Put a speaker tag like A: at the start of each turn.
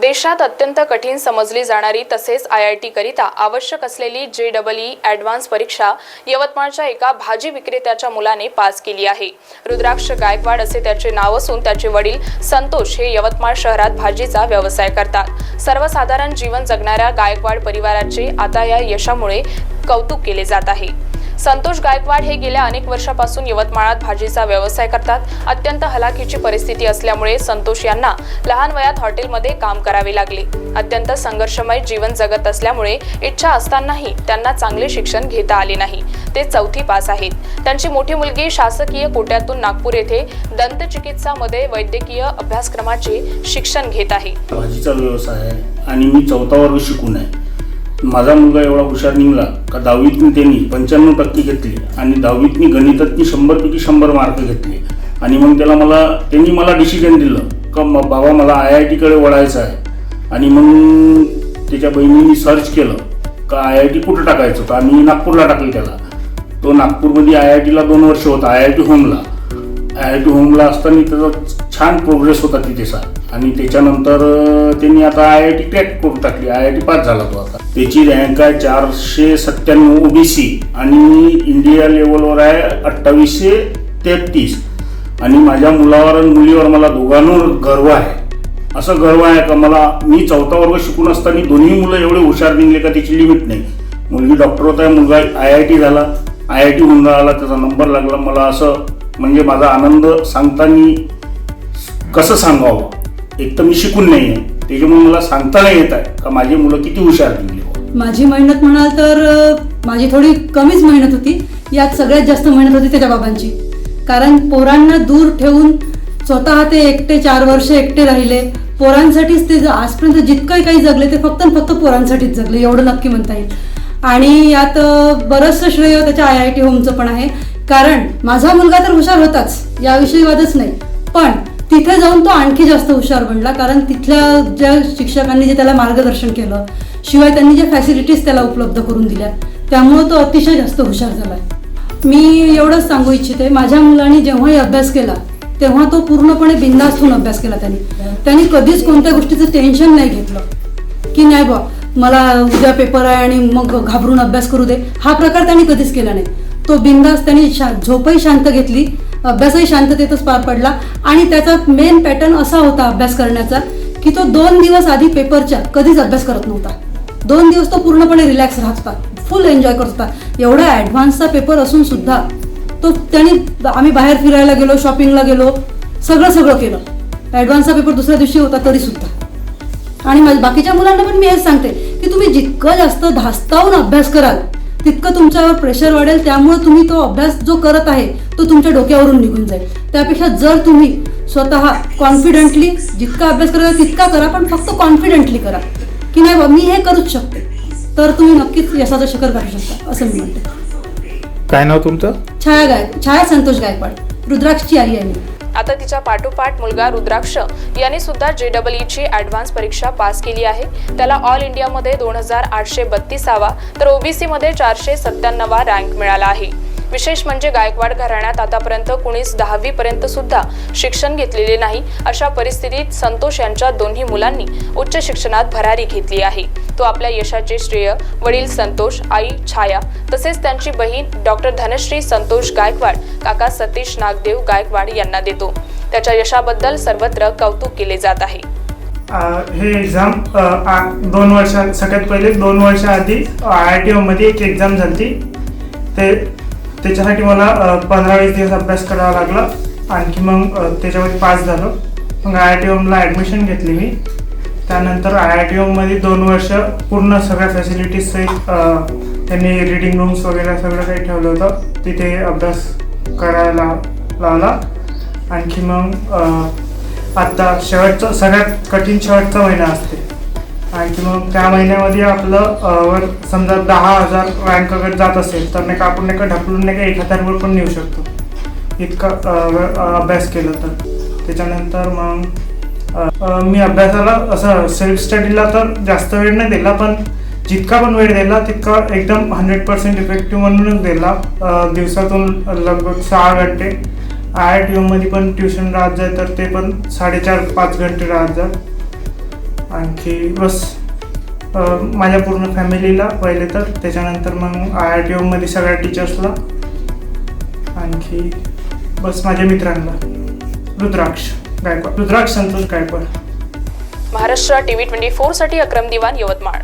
A: देशात अत्यंत कठीण समजली जाणारी तसेच आय आय टी करिता आवश्यक असलेली जे डबल ई ॲडव्हान्स परीक्षा यवतमाळच्या एका भाजी विक्रेत्याच्या मुलाने पास केली आहे. रुद्राक्ष गायकवाड असे त्याचे नाव असून त्याचे वडील संतोष हे यवतमाळ शहरात भाजीचा व्यवसाय करतात. सर्वसाधारण जीवन जगणाऱ्या गायकवाड परिवाराचे आता या यशामुळे कौतुक केले जात आहे. संतोष गायकवाड हे गेल्या अनेक वर्षापासून यवतमाळात भाजीचा व्यवसाय करतात. अत्यंत हलाखीची परिस्थिती असल्यामुळे संतोष यांना लहान वयात हॉटेलमध्ये काम करावे लागले. अत्यंत संघर्षमय जीवन जगत असल्यामुळे इच्छा असतानाही त्यांना चांगले शिक्षण घेता आले नाही. ते चौथी पास आहेत. त्यांची मोठी मुलगी शासकीय कोट्यातून नागपूर येथे दंतचिकित्सामध्ये वैद्यकीय अभ्यासक्रमाचे शिक्षण घेत आहे.
B: भाजीचा व्यवसाय आहे आणि मी चौथा वर्ग शिकून आहे. माझा मुलगा एवढा हुशार निघला का दहावीतून त्यांनी पंच्याण्णव टक्के घेतले आणि दहावीतनी गणितातनी शंभरपैकी शंभर मार्क घेतले. आणि मग त्याला मला त्यांनी मला डिसिजन दिलं का म- बाबा मला आय आय टीकडे वळायचं आहे. आणि मग त्याच्या बहिणींनी सर्च केलं का आय आय टी कुठं टाकायचं तर आम्ही नागपूरला टाकलं त्याला. तो नागपूरमध्ये आय आय टीला दोन वर्ष होता आय आय टी होमला. आय आय टी होमला असताना त्याचा छान प्रोग्रेस होता तिथेचा आणि त्याच्यानंतर त्यांनी आता आय आय टी क्रॅक करून टाकली. आय आय टी पास झाला तो आता. त्याची रँक आहे चारशे सत्त्याण्णव ओबीसी आणि इंडिया लेवलवर आहे अठ्ठावीसशे तेहतीस. आणि माझ्या मुलावर आणि मुलीवर मला दोघांवर गर्व आहे. असं गर्व आहे का? मला मी चौथा वर्ग शिकून असताना दोन्ही मुलं एवढे हुशार निघले का त्याची लिमिट नाही. मुलगी डॉक्टर होता मुलगा आय आय टी झाला. आय आय टी होऊन राहिला त्याचा नंबर लागला. मला असं म्हणजे माझा आनंद सांगताना कसं सांगावं? एक तर मी शिकून नाही आहे त्याच्यामुळे मला सांगता नाही येत आहे. का माझी मुलं किती हुशार निघली
C: माझी मेहनत म्हणाल तर माझी थोडी कमीच मेहनत होती. यात सगळ्यात जास्त मेहनत होती त्याच्या बाबांची. कारण पोरांना दूर ठेवून स्वतः ते एकटे चार वर्ष एकटे राहिले. पोरांसाठीच ते आजपर्यंत जितकंही काही जगले ते फक्त फक्त पोरांसाठीच जगले एवढं नक्की म्हणता येईल. आणि यात बरंचसं श्रेय त्याच्या आय आय टी होमचं पण आहे. कारण माझा मुलगा तर हुशार होताच याविषयी वादच नाही. पण तिथे जाऊन तो आणखी जास्त हुशार बनला कारण तिथल्या ज्या शिक्षकांनी जे त्याला मार्गदर्शन केलं शिवाय त्यांनी ज्या फॅसिलिटीज त्याला उपलब्ध करून दिल्या त्यामुळं तो अतिशय जास्त हुशार झाला मी एवढंच सांगू इच्छिते माझ्या मुलाने जेव्हाही अभ्यास केला तेव्हा तो पूर्णपणे बिंदास होऊन अभ्यास केला त्यांनी. त्यांनी कधीच कोणत्या गोष्टीचं टेन्शन नाही घेतलं. की नाही बा मला उद्या पेपर आहे आणि मग घाबरून अभ्यास करू दे. हा प्रकार त्यांनी कधीच केला नाही. तो बिंदास त्यांनी शा झोपही शांत घेतली अभ्यासही शांततेतच पार पडला. आणि त्याचा मेन पॅटर्न असा होता अभ्यास करण्याचा की तो दोन दिवस आधी पेपरच्या कधीच अभ्यास करत नव्हता. दोन दिवस तो पूर्णपणे रिलॅक्स राहत होता फुल एन्जॉय करत होता. एवढा ॲडव्हान्सचा पेपर असून सुद्धा तो त्याने आम्ही बाहेर फिरायला गेलो शॉपिंगला गेलो सगळं सगळं केलं. ॲडव्हान्सचा पेपर दुसऱ्या दिवशी होता तरीसुद्धा आणि माझ्या बाकीच्या मुलांना पण मी हेच सांगते की तुम्ही जितकं जास्त धास्तावून अभ्यास कराल तितकं तुमच्यावर प्रेशर वाढेल त्यामुळे तुम्ही तो अभ्यास जो करत आहे तो तुमच्या डोक्यावरून निघून जाईल. त्यापेक्षा जर तुम्ही स्वतः कॉन्फिडेंटली जितका अभ्यास करा तितका करा पण फक्त कॉन्फिडेंटली करा. की नाही बा मी हे करूच शकते. तर तुम्ही नक्कीच यशाचं शिखर गाठू शकता असं मी म्हणते.
D: काय नाव तुमचं?
C: छाया गाय छाया संतोष गायकवाड रुद्राक्षची आई आहे मी.
A: आता तिच्या पाठोपाठ मुलगा रुद्राक्ष याने सुद्धा जे डबल ईची ॲडव्हान्स परीक्षा पास केली आहे. त्याला ऑल इंडियामध्ये दोन हजार आठशे बत्तीसावा तर ओबीसीमध्ये चारशे सत्त्याण्णवा रँक मिळाला आहे. विशेष म्हणजे गायकवाड घराण्यात आतापर्यंत कुणीच दहावीपर्यंत सुद्धा शिक्षण घेतलेले नाही. अशा परिस्थितीत संतोष यांच्या दोन्ही मुलांनी उच्च शिक्षणात भरारी घेतली आहे. तो आपल्या यशाचे श्रेय वडील संतोष आई छाया तसेच त्यांची बहीण डॉक्टर धनश्री संतोष गायकवाड काका सतीश नागदेव गायकवाड यांना देतो. त्याच्या यशाबद्दल सर्वत्र कौतुक केले जात आहे.
E: हे एक्झाम दोन वर्षा सगळ्यात पहिले दोन वर्षाआधी आय टी ओमध्ये एक एक्झाम झाली ते त्याच्यासाठी मला पंधरा वीस दिवस अभ्यास करावा लागला. आणखी मग त्याच्यामध्ये पास झालो. मग आय आय टी ओमला ॲडमिशन घेतली मी. त्यानंतर आय आय टी ओममध्ये दोन वर्ष पूर्ण सगळ्या फॅसिलिटीज सहित त्यांनी रिडिंग रूम्स वगैरे सगळं काही ठेवलं होतं. तिथे अभ्यास करायला लावला. आणखी मग आत्ता शेवटचं सगळ्यात कठीण शेवटचा महिना असते. आणखी मग त्या महिन्यामध्ये आपलं समजा दहा हजार रँक जात असेल तर नाही का आपण नाही का ढकलून नाही का एक हजारवर पण नेऊ शकतो. इतका अभ्यास केला तर. त्याच्यानंतर मग मी अभ्यासाला असं सेल्फ स्टडीला तर जास्त वेळ नाही दिला पण जितका पण वेळ दिला तितका एकदम हंड्रेड पर्सेंट इफेक्टिव्ह म्हणूनच दिला. दिवसातून लगभग सहा घंटे. आय आय टी मध्ये पण ट्युशन राहत जाय तर ते पण साडेचार पाच घंटे राहत जात आणखी बस माझ्या पूर्ण फॅमिलीला पहिले तर त्याच्यानंतर मग आय आर टी ओमध्ये सगळ्या टीचर्सला आणखी बस माझ्या मित्रांना. Rudraksh Gaikwad. Rudraksh Santosh Gaikwad.
A: Maharashtra T V twenty फोरसाठी Akram Diwan Yavatmal.